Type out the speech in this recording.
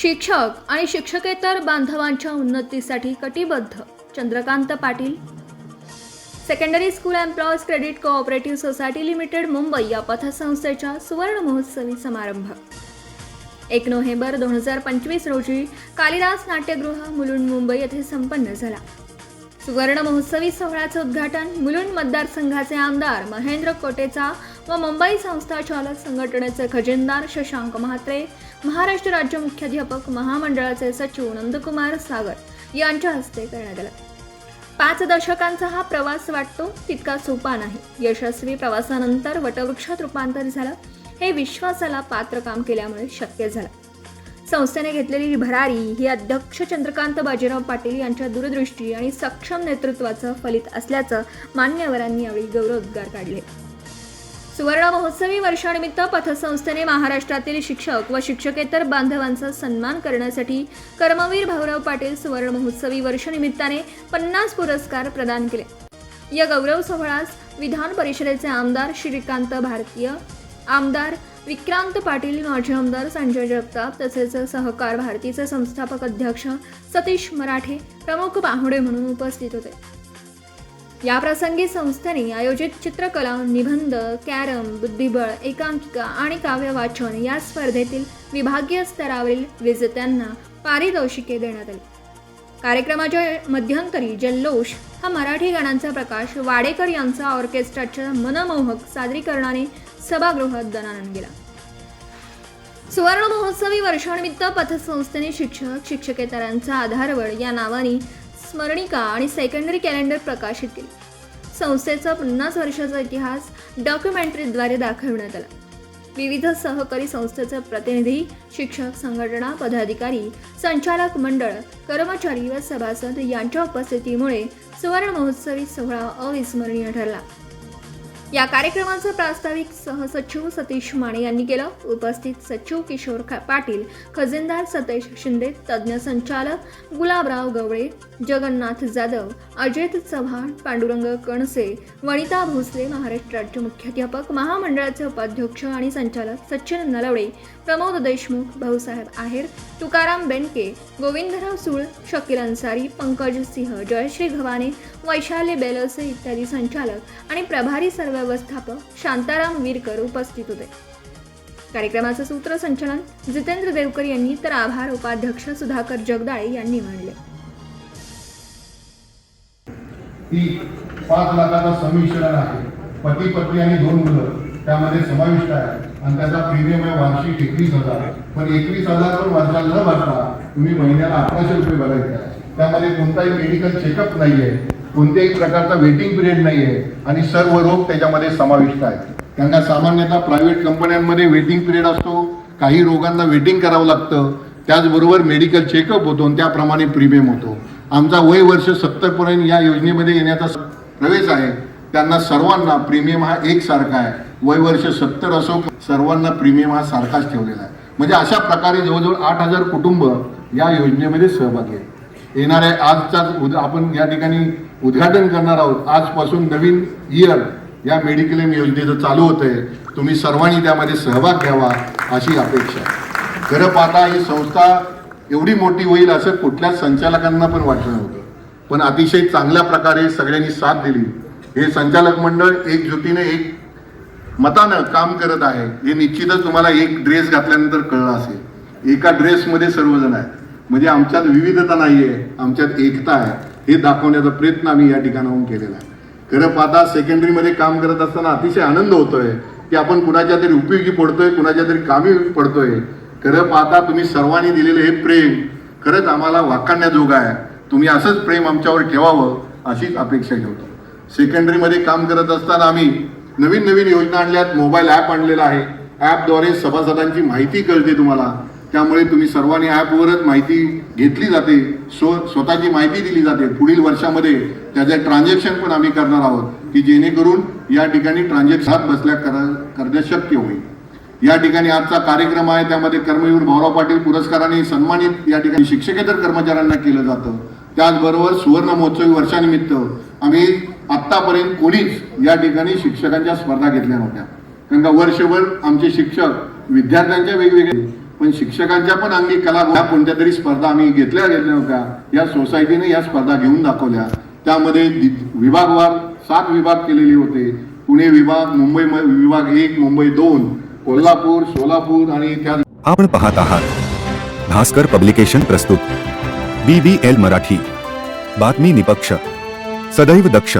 शिक्षक आणि शिक्षकेतर बांधवांच्या उन्नतीसाठी कटिबद्ध. Chandrakant Patil. Secondary school employees credit cooperative society limited Mumbai या पथसंस्थेच्या सुवर्ण महोत्सवी समारंभ. एक नोव्हेंबर दोन हजार पंचवीस रोजी कालिदास नाट्यगृह मुलुंड मुंबई येथे संपन्न झाला. सुवर्ण महोत्सवी सोहळ्याचं उद्घाटन मुलुंड मतदारसंघाचे आमदार महेंद्र कोटेचा व मुंबई संस्था चालक संघटनेचे खजिनदार शशांक म्हात्रे महाराष्ट्र राज्य मुख्याध्यापक महामंडळाचे सचिव नंदकुमार सागर यांच्या हस्ते करण्यात आला. पाच दशकांचा हा प्रवास वाटतो तितका सोपा नाही. यशस्वी प्रवासानंतर वटवृक्षात रूपांतर झालं. हे विश्वासाला पात्र काम केल्यामुळे शक्य झालं. संस्थेने घेतलेली भरारी ही अध्यक्ष चंद्रकांत बाजीराव पाटील यांच्या दूरदृष्टी आणि सक्षम नेतृत्वाचं फलित असल्याचं मान्यवरांनी यावेळी गौरवोद्गार काढले. सुवर्ण महोत्सवी वर्षानिमित्त पथसंस्थेने महाराष्ट्रातील शिक्षक व शिक्षकेतर बांधवांचा सन्मान करण्यासाठी कर्मवीर भाऊराव पाटील सुवर्ण महोत्सवी वर्षनिमित्ताने पन्नास पुरस्कार प्रदान केले. या. गौरव सोहळ्यास विधान परिषदेचे आमदार श्रीकांत भारतीय आमदार विक्रांत पाटील माजी आमदार संजय जगताप तसेच सहकार भारतीचे संस्थापक अध्यक्ष सतीश मराठे प्रमुख पाहुणे म्हणून उपस्थित होते. याप्रसंगी संस्थेने आयोजित चित्रकला निबंध कॅरम बुद्धिबळ एकांकिका आणि काव्य वाचन या स्पर्धेतील विभागीय स्तरावरील विजेत्यांना पारितोषिके देण्यात आली. कार्यक्रमाच्या मध्यंतरी जल्लोष हा मराठी गाण्यांचा प्रकाश वाडेकर यांचा ऑर्केस्ट्राच्या मनमोहक सादरीकरणाने सभागृहात दणानन गेला. सुवर्ण महोत्सवी वर्षानिमित्त पथसंस्थेने शिक्षक शिक्षकेतरांचा आधारवड या नावाने स्मरणिका आणि सेकंडरी कॅलेंडर प्रकाशित केले. संस्थेचा पन्नास वर्षाचा इतिहास डॉक्युमेंटरीद्वारे दाखविण्यात आला. विविध सहकारी संस्थेचे प्रतिनिधी शिक्षक संघटना पदाधिकारी संचालक मंडळ कर्मचारी व सभासद यांच्या उपस्थितीमुळे सुवर्ण महोत्सवी सोहळा अविस्मरणीय ठरला. या कार्यक्रमाचं प्रास्ताविक सहसचिव सतीश माने यांनी केलं. उपस्थित सचिव किशोर पाटील खजिनदार सतेश शिंदे तज्ज्ञ संचालक गुलाबराव गवळे जगन्नाथ जाधव अजित चव्हाण पांडुरंग कणसे वनिता भोसले महाराष्ट्र राज्य मुख्याध्यापक महामंडळाचे उपाध्यक्ष आणि संचालक सचिन नलवडे प्रमोद देशमुख भाऊसाहेब आहेर तुकाराम बेनके गोविंदराव सुळ शकील अन्सारी पंकज सिंह जयश्री घवाने वैशाली बेलसे इत्यादी संचालक आणि प्रभारी सर्व व्यवस्थापक शांताराम वीरकर उपस्थित होते. कार्यक्रमाचं सूत्रसंचलन जितेंद्र देवकर यांनी तर आभार उपाध्यक्ष सुधाकर जगदाळे यांनी मांडले ती पाच लाखाचा संमिश्रण आहे. पती पत्नी आणि दोन मुलं. त्यामध्ये समाविष्ट आहे. आणि त्याचा प्रीमियम आहे वार्षिक एकवीस हजार. पण एकवीस हजार पण वर्षाला न भरता तुम्ही महिन्याला अकराशे रुपये भरायचे त्यामध्ये कोणताही मेडिकल चेकअप नाही आहे कोणत्याही प्रकारचा वेटिंग पिरियड नाही आहे आणि सर्व रोग त्याच्यामध्ये समाविष्ट आहेत. त्यांना सामान्यतः प्रायव्हेट कंपन्यांमध्ये वेटिंग पिरियड असतो. काही रोगांना वेटिंग करावं लागतं. त्याचबरोबर मेडिकल चेकअप होतो आणि त्याप्रमाणे प्रीमियम होतो. आमचा वय वर्ष सत्तरपर्यंत या योजनेमध्ये येण्याचा प्रवेश आहे. त्यांना सर्वांना प्रीमियम हा एकसारखा आहे. वय वर्ष सत्तर असो सर्वांना प्रीमियम हा सारखाच ठेवलेला आहे. म्हणजे अशा प्रकारे जवळजवळ आठ हजार कुटुंब या योजनेमध्ये सहभागी आहेत. येणाऱ्या आजचाच उद आपण या ठिकाणी उद्घाटन करणार आहोत. आजपासून नवीन इयर या मेडिक्लेम योजनेचं चालू होत आहे तुम्ही सर्वांनी त्यामध्ये सहभाग घ्यावा अशी अपेक्षा खरं पाहता ही संस्था एवढी मोठी होईल असं कुठल्याच संचालकांना पण वाटलं नव्हतं. पण अतिशय चांगल्या प्रकारे सगळ्यांनी साथ दिली. हे संचालक मंडळ एकजुटीने एक मतानं काम करत आहे. हे निश्चितच तुम्हाला एक ड्रेस घातल्यानंतर कळलं असेल. एका ड्रेसमध्ये सर्वजण आहेत. म्हणजे आमच्यात विविधता नाही आहे आमच्यात एकता आहे. हे दाखवण्याचा प्रयत्न आम्ही या ठिकाणाहून केलेला आहे. खरं पाहता सेकंडरीमध्ये काम करत असताना अतिशय आनंद होतोय की आपण कुणाच्या तरी उपयोगी पडतोय कुणाच्या तरी कामी पडतोय. खरं पाहता तुम्ही सर्वांनी दिलेलं हे प्रेम खरंच आम्हाला वाखाणण्याजोगं आहे. तुम्ही असंच प्रेम आमच्यावर ठेवावं अशीच अपेक्षा ठेवतो. सेकंडरीमध्ये काम करत असताना आम्ही नवीन नवीन योजना आणल्यात मोबाईल ॲप आणलेला आहे. ॲपद्वारे सभासदांची माहिती कळते तुम्हाला. त्यामुळे तुम्ही सर्वांनी ॲपवरच माहिती घेतली जाते. स्व स्वतःची माहिती दिली जाते. पुढील वर्षामध्ये त्याचे ट्रान्झॅक्शन पण आम्ही करणार आहोत की जेणेकरून या ठिकाणी ट्रान्झॅक्शन हात बसल्या करा करणे शक्य होईल. या ठिकाणी आजचा कार्यक्रम आहे. त्यामध्ये कर्मवीर भाऊराव पाटील पुरस्काराने सन्मानित या ठिकाणी शिक्षकेतर कर्मचाऱ्यांना केलं जातं. त्याचबरोबर सुवर्ण महोत्सवी वर्षानिमित्त आम्ही आत्तापर्यंत कोणीच या ठिकाणी शिक्षकांच्या स्पर्धा घेतल्या नव्हत्या. कारण का वर्षभर आमचे शिक्षक विद्यार्थ्यांच्या वेगवेगळे पण शिक्षकांच्या पण अंगी कला या कोणत्या तरी स्पर्धा आम्ही घेतल्या गेल्या होत्या या सोसायटीने या स्पर्धा घेऊन दाखवल्या. त्यामध्ये विभागवार सात विभाग केलेले होते. पुणे विभाग मुंबई म- विभाग एक मुंबई दोन कोल्हापूर सोलापूर आणि त्या आपण पाहत आहात. भास्कर पब्लिकेशन प्रस्तुत. B B L Marathi. बातमी निपक्ष. सदैव दक्ष.